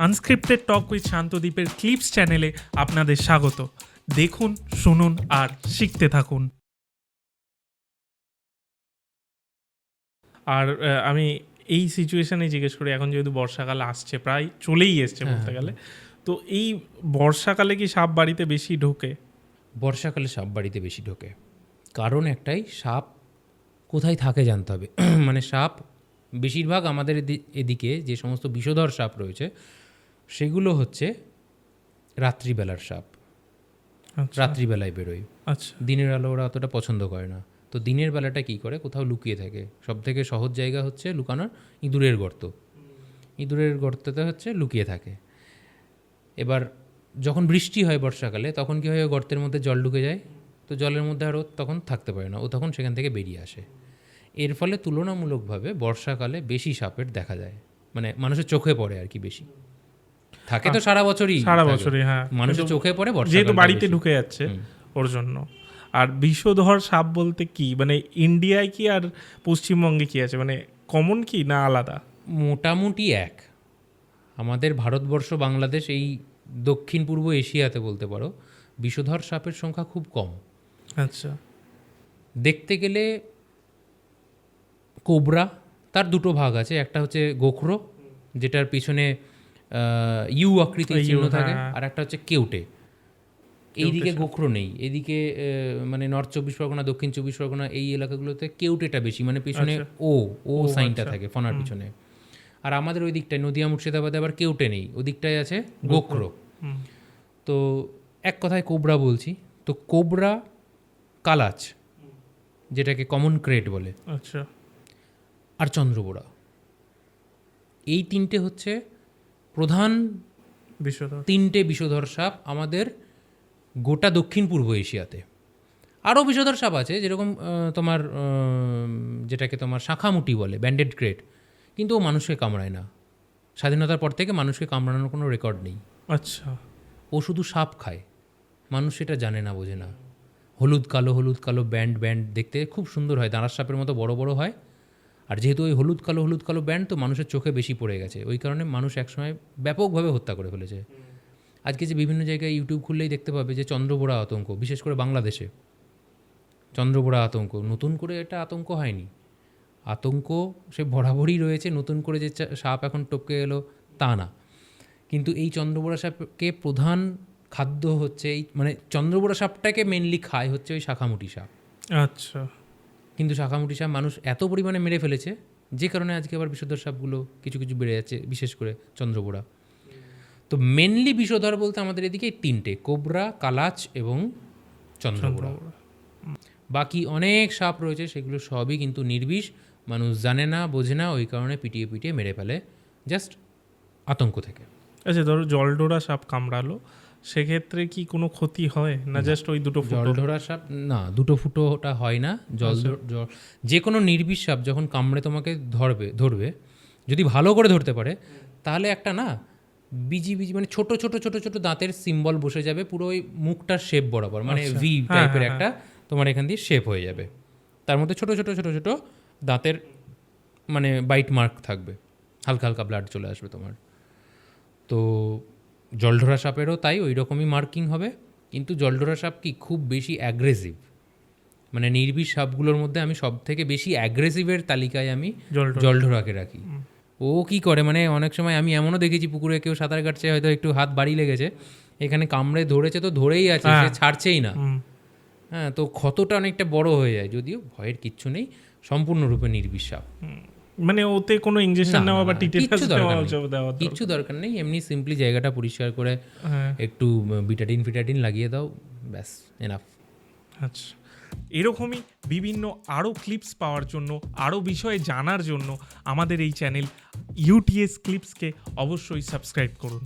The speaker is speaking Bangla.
আনস্ক্রিপ্টেড টক উইথ শান্তদ্বীপের ক্লিপস চ্যানেলে আপনাদের স্বাগত। দেখুন শুনুন আর শিখতে থাকুন। আর আমি এই সিচুয়েশনে জিজ্ঞেস করি এখন যেহেতু বর্ষাকাল আসছে প্রায় চলেই এসছে বলতে গেলে তো এই বর্ষাকালে কি সাপ বাড়িতে বেশি ঢোকে? বর্ষাকালে সাপ বাড়িতে বেশি ঢোকে। কারণ একটাই সাপ কোথায় থাকে জানতে হবে। মানে সাপ বেশিরভাগ আমাদের এদিকে যে সমস্ত বিষধর সাপ রয়েছে সেগুলো হচ্ছে রাত্রিবেলার সাপ। আচ্ছা। রাত্রিবেলায় বেরোয়। আচ্ছা। দিনের আলো ওরা অতটা পছন্দ করে না। তো দিনের বেলাটা কী করে? কোথাও লুকিয়ে থাকে। সব থেকে সহজ জায়গা হচ্ছে লুকানোর ইঁদুরের গর্ত। ইঁদুরের গর্ততে হচ্ছে লুকিয়ে থাকে। এবার যখন বৃষ্টি হয় বর্ষাকালে তখন কী হয় গর্তের মধ্যে জল ঢুকে যায়? তো জলের মধ্যে আর ও তখন থাকতে পারে না। ও তখন সেখান থেকে বেরিয়ে আসে। এর ফলে তুলনামূলকভাবে বর্ষাকালে বেশি সাপের দেখা যায়। মানে মানুষের চোখে পড়ে আর কি বেশি। থাকে তো সারা বছরই। সারা বছরই হ্যাঁ। মানুষের চোখে পড়ে যেহেতু বাড়িতে ঢুকে যাচ্ছে ওর জন্য। আর বিষধর সাপ বলতে কি? মানে ইন্ডিয়ায় কি আর পশ্চিমবঙ্গে কি আছে? মানে কমন কি না আলাদা? মোটামুটি এক। আমাদের ভারতবর্ষ বাংলাদেশ এই দক্ষিণ পূর্ব এশিয়াতে বলতে পারো বিষধর সাপের সংখ্যা খুব কম। আচ্ছা। দেখতে গেলে কোবরা তার দুটো ভাগ আছে একটা হচ্ছে গোখরো যেটার পিছনে ইউ আকৃতির চিহ্ন থাকে হ্যাঁ। আর একটা হচ্ছে কেউটে। এইদিকে গোখরো নেই এদিকে মানে নর্থ চব্বিশ পরগনা দক্ষিণ চব্বিশ পরগনা এই এলাকাগুলোতে কেউটেটা বেশি মানে পিছনে ও ও সাইনটা থাকে ফনার পিছনে। আর আমাদের ওই দিকটায় নদিয়া মুর্শিদাবাদে আবার কেউটে নেই ওদিকটায় আছে গোখরো। তো এক কথায় কোবরা বলছি তো কোবরা কালাচ যেটাকে কমন ক্রেট বলে। আচ্ছা। আর চন্দ্রবোড়া এই তিনটে হচ্ছে প্রধান বিষধর তিনটে বিষধর সাপ আমাদের গোটা দক্ষিণ পূর্ব এশিয়াতে। আরও বিষধর সাপ আছে যেরকম তোমার যেটাকে তোমার শাঁখামুটি বলে ব্যান্ডেড ক্রেট কিন্তু ও মানুষকে কামড়ায় না। স্বাধীনতার পর থেকে মানুষকে কামড়ানোর কোনো রেকর্ড নেই। আচ্ছা। ও শুধু সাপ খায়। মানুষ সেটা জানে না বোঝে না। হলুদ কালো হলুদ কালো ব্যান্ড ব্যান্ড দেখতে খুব সুন্দর হয়। দাঁড়ার সাপের মতো বড় বড় হয়। আর যেহেতু ওই হলুদ কালো হলুদ কালো ব্যান্ড তো মানুষের চোখে বেশি পড়ে গেছে। ওই কারণে মানুষ একসময় ব্যাপকভাবে হত্যা করে ফেলেছে। আজকে যে বিভিন্ন জায়গায় ইউটিউব খুললেই দেখতে পাবে যে চন্দ্রবোড়া আতঙ্ক বিশেষ করে বাংলাদেশে। চন্দ্রবোড়া আতঙ্ক নতুন করে এটা আতঙ্ক হয়নি। আতঙ্ক সে বরাবরই রয়েছে নতুন করে যে চা- সাপ এখন টপকে এলো তা না। কিন্তু এই চন্দ্রবোড়া সাপকে প্রধান খাদ্য হচ্ছে এই মানে চন্দ্রবোড়া সাপটাকে মেনলি খায় হচ্ছে ওই শাখামুটি সাপ। আচ্ছা। কিন্তু শাখামুটি সাপ মানুষ এত পরিমাণে মেরে ফেলেছে যে কারণে আজকে আবার বিষধর সাপগুলো কিছু কিছু বেড়ে যাচ্ছে বিশেষ করে চন্দ্রবোড়া তো মেনলি বিষধর বলতে আমাদের এদিকে তিনটে কোবরা কালাচ এবং চন্দ্রবোড়া বাকি অনেক সাপ রয়েছে সেগুলো সবই কিন্তু নির্বিষ মানুষ জানে না বোঝে না ওই কারণে পিটিয়ে পিটিয়ে মেরে ফেলে জাস্ট আতঙ্ক থেকে। আচ্ছা ধরো জলডোরা সাপ কামড়ালো সেক্ষেত্রে কি কোনো ক্ষতি হয় না জাস্ট ওই দুটো জল ফুটো? ধরা সাপ না দুটো ফুটোটা হয় না। জল ধর- জল যে কোনো নির্বিষ সাপ যখন কামড়ে তোমাকে ধরবে ধরবে যদি ভালো করে ধরতে পারে তাহলে একটা না বিজি বিজি মানে ছোট ছোট ছোট ছোট দাঁতের সিম্বল বসে যাবে পুরো ওই মুখটার শেপ বরাবর। মানে আচ্ছা। ভি হ্যাঁ, টাইপের হ্যাঁ, একটা তোমার এখান দিয়ে শেপ হয়ে যাবে। তার মধ্যে ছোট ছোট ছোট ছোট দাঁতের মানে বাইট মার্ক থাকবে। হালকা হালকা ব্লাড চলে আসবে তোমার। তো জলঢোরা সাপেরও তাই ওই রকমই মার্কিং হবে কিন্তু জলঢোরা সাপ কি খুব বেশি অ্যাগ্রেসিভ মানে নির্বিষ সাপগুলোর মধ্যে আমি সব থেকে বেশি অ্যাগ্রেসিভের তালিকায় আমি জলঢোরাকে রাখি। ও কি করে? মানে অনেক সময় আমি এমনও দেখেছি পুকুরে কেউ সাঁতার কাটছে হয়তো একটু হাত বাড়ি লেগেছে এখানে কামড়ে ধরেছে তো ধরেই আছে সে হ্যাঁ। ছাড়ছেই না। হ্যাঁ তো ক্ষতটা অনেকটা বড় হয়ে যায় যদিও ভয়ের কিচ্ছু নেই সম্পূর্ণরূপে নির্বিষ সাপ। মানে ওতে কোনো ইনজেকশন নেওয়া বা টিটেনাস দেওয়া কিছু দরকার নেই এমনি সিম্পলি জায়গাটা পরিষ্কার করে হ্যাঁ। একটু বিটাডিন ফিটাডিন লাগিয়ে দাও ব্যাস এনাফ আচ্ছা। এরকমই বিভিন্ন আরও ক্লিপস পাওয়ার জন্য আরও বিষয়ে জানার জন্য আমাদের এই চ্যানেল ইউটিএস ক্লিপসকে অবশ্যই সাবস্ক্রাইব করুন।